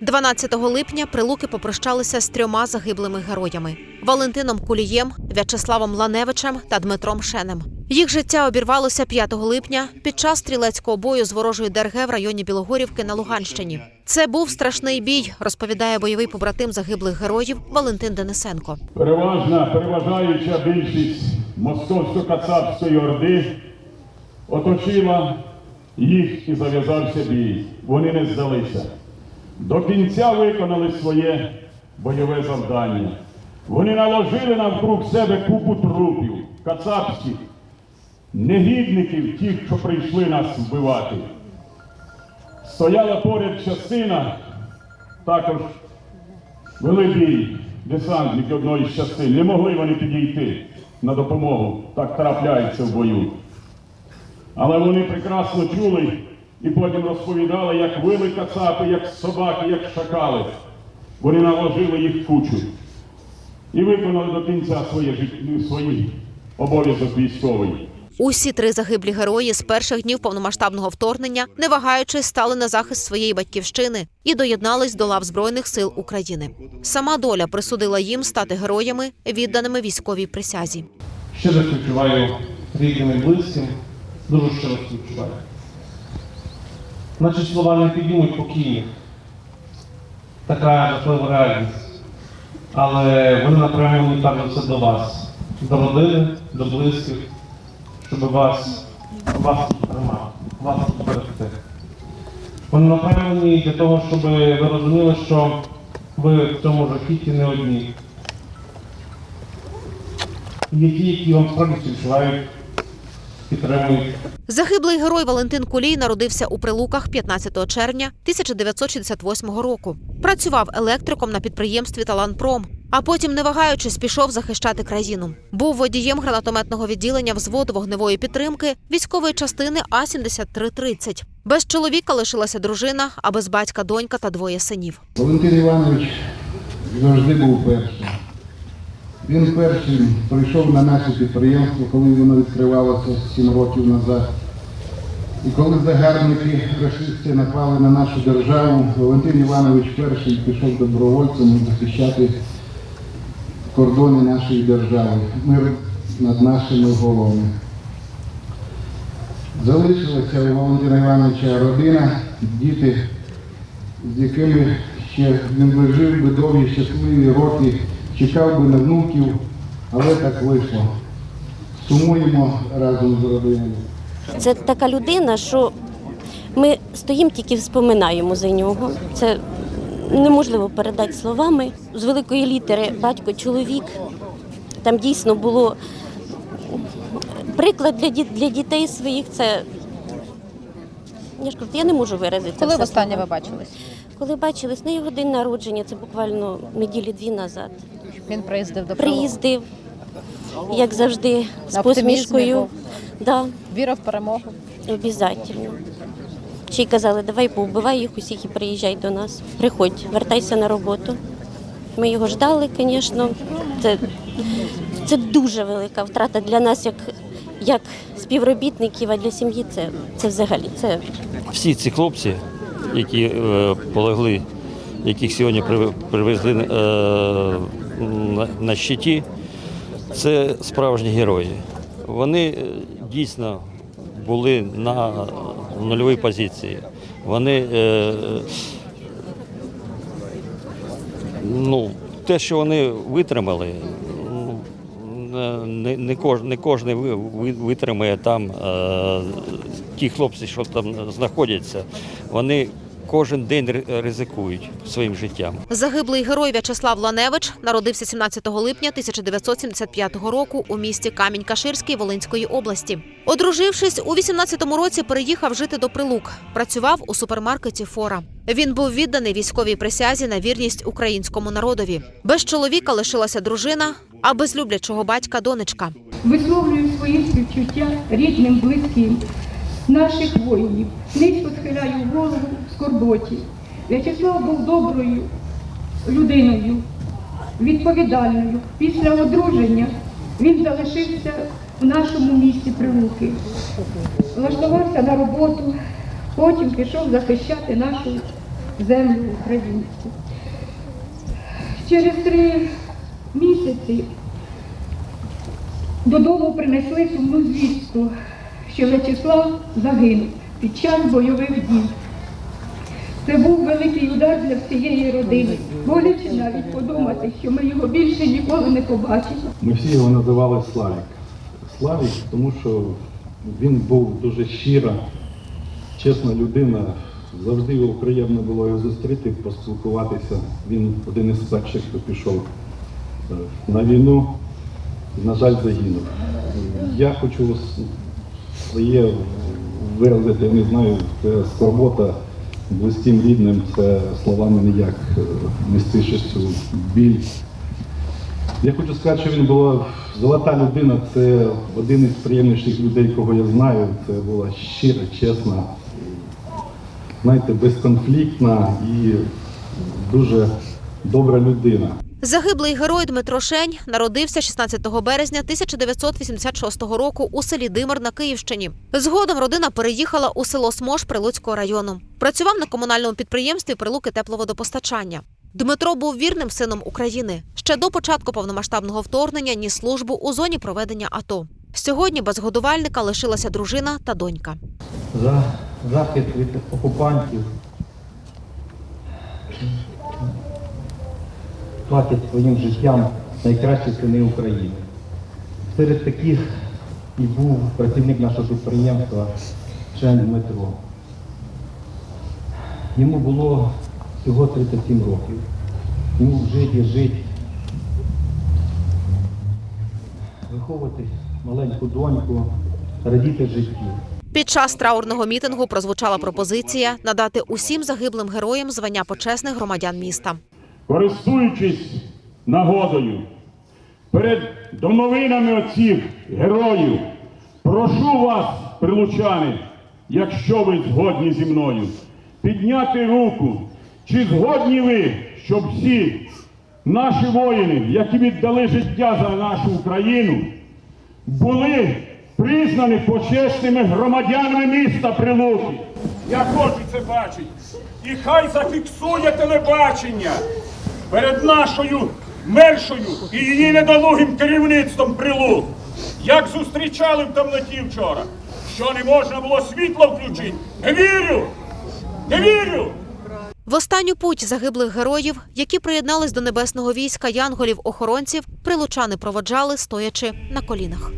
12 липня прилуки попрощалися з трьома загиблими героями: Валентином Кулієм, В'ячеславом Ланевичем та Дмитром Шенем. Їх життя обірвалося 5 липня під час стрілецького бою з ворожою ДРГ в районі Білогорівки на Луганщині. Це був страшний бій, розповідає бойовий побратим загиблих героїв Валентин Денисенко. Переважна, переважаюча більшість московсько-кацапської орди оточила їх і зав'язався бій. Вони не здалися. До кінця виконали своє бойове завдання. Вони наложили навкруг себе купу трупів, кацапських, негідників, тих, що прийшли нас вбивати. Стояла поряд частина, також Вели бій десантники одної з частин. Не могли вони підійти на допомогу. Так трапляється в бою. Але вони прекрасно чули і потім розповідали, як вили кацапи, як собаки, як шакали. Вони наложили їх кучу і виконали до кінця своє жит- свій обов'язок військовий. Усі три загиблі герої з перших днів повномасштабного вторгнення, не вагаючись, стали на захист своєї батьківщини і доєднались до лав збройних сил України. Сама доля присудила їм стати героями, відданими військовій присязі. Щиро співчуваю рідним і близьким, дуже щиро співчуваю. Наші слова не піднімуть покійних. Така жахлива реальність. Але вони перш за все до вас, до родини, до близьких, щоб вас, вас тримати, вас берегти. Вони направлені для того, щоб ви розуміли, що ви в цьому жахіті не одні. Є ті, які вам справді співчувають, підтримують. Загиблий герой Валентин Кулій народився у Прилуках 15 червня 1968 року. Працював електриком на підприємстві Таланпром. А потім, не вагаючись, пішов захищати країну. Був водієм гранатометного відділення взводу вогневої підтримки військової частини А 7330 Без чоловіка лишилася дружина, а без батька донька та двоє синів. Валентин Іванович завжди був першим. Він першим прийшов на наше підприємство, коли воно відкривалося 7 років назад. І коли загарбники рашисти напали на нашу державу, Валентин Іванович перший пішов добровольцем захищати кордони нашої держави, мир над нашими головами. Залишилася у Валентина Івановича родина, діти, з якими ще він би жив би довгі щасливі роки, чекав би на внуків, але так вийшло. Сумуємо разом з родиною. Це така людина, що ми стоїмо тільки вспоминаємо за нього. Це неможливо передати словами. З великої літери батько, чоловік. Там дійсно було приклад для, діт- для дітей своїх. Це я ж кажу, я не можу виразити. Коли востаннє ви бачились? Коли бачились на його день народження, це буквально неділі дві назад. Він приїздив до. Приїздив, як завжди, з посмішкою. був. Да. Віра в перемогу. Обязательно. Ще й казали, давай повбивай їх усіх і приїжджай до нас. Приходь, вертайся на роботу. Ми його ждали, звісно. Це, це дуже велика втрата для нас, як, як співробітників, а для сім'ї це, це взагалі. Це всі ці хлопці, які е, полегли, яких сьогодні при- привезли е, на, щиті, це справжні герої. Вони е, дійсно були на нульовій позиції. Вони е, ну, те, що вони витримали, ну, не, не, кож, не кожен ви- ви- витримає там. Ті хлопці, що там знаходяться, вони кожен день ризикують своїм життям. Загиблий герой В'ячеслав Ланевич народився 17 липня 1975 року у місті Камінь-Каширський Волинської області. Одружившись, у 18-му році переїхав жити до Прилук. Працював у супермаркеті Фора. Він був відданий військовій присязі на вірність українському народові. Без чоловіка лишилася дружина, а без люблячого батька донечка. Висловлюю свої співчуття рідним, близьким наших воїнів. Низько схиляю голову в скорботі. В'ячеслав був доброю людиною, відповідальною. Після одруження він залишився в нашому місті Прилуки. Влаштувався на роботу, потім пішов захищати нашу землю українську. Через три місяці додому принесли сумну звістку, що В'ячеслав загинув під час бойових дій. Це був великий удар для всієї родини. Боляче навіть подумати, що ми його більше ніколи не побачимо. Ми всі його називали Славік. Славік, тому що він був дуже щира, чесна людина. Завжди його приємно було його зустріти, поспілкуватися. Він один із перших, хто пішов е, на війну, на жаль, загинув. Я хочу своє виразити, не знаю, це скорбота близьким рідним, це словами ніяк е, не стишиш цю біль. Я хочу сказати, що він була золота людина, це один із приємніших людей, кого я знаю. Це була щира, чесна, знаєте, безконфліктна і дуже добра людина. Загиблий герой Дмитро Шень народився 16 березня 1986 року у селі Димир на Київщині. Згодом родина переїхала у село Смош Прилуцького району. Працював на комунальному підприємстві Прилуки тепловодопостачання. Дмитро був вірним сином України. Ще до початку повномасштабного вторгнення ніс службу у зоні проведення АТО. Сьогодні без годувальника лишилася дружина та донька. за захист від окупантів. Платять своїм життям найкращі сини України. Серед таких і був працівник нашого підприємства Шен Дмитро. Йому було всього 37 років. Йому жити жити. Виховувати маленьку доньку, радіти життю. Під час траурного мітингу прозвучала пропозиція надати усім загиблим героям звання почесних громадян міста. Користуючись нагодою, перед домовинами отців героїв, прошу вас, прилучани, якщо ви згодні зі мною, підняти руку, чи згодні ви, щоб всі наші воїни, які віддали життя за нашу Україну, були признані почесними громадянами міста Прилуки. Я хочу це бачити. І хай зафіксує телебачення перед нашою мершою і її недолугим керівництвом прилук. Як зустрічали в темноті вчора, що не можна було світло включити. Не вірю! Не вірю! В останню путь загиблих героїв, які приєднались до небесного війська янголів-охоронців, прилучани проводжали стоячи на колінах.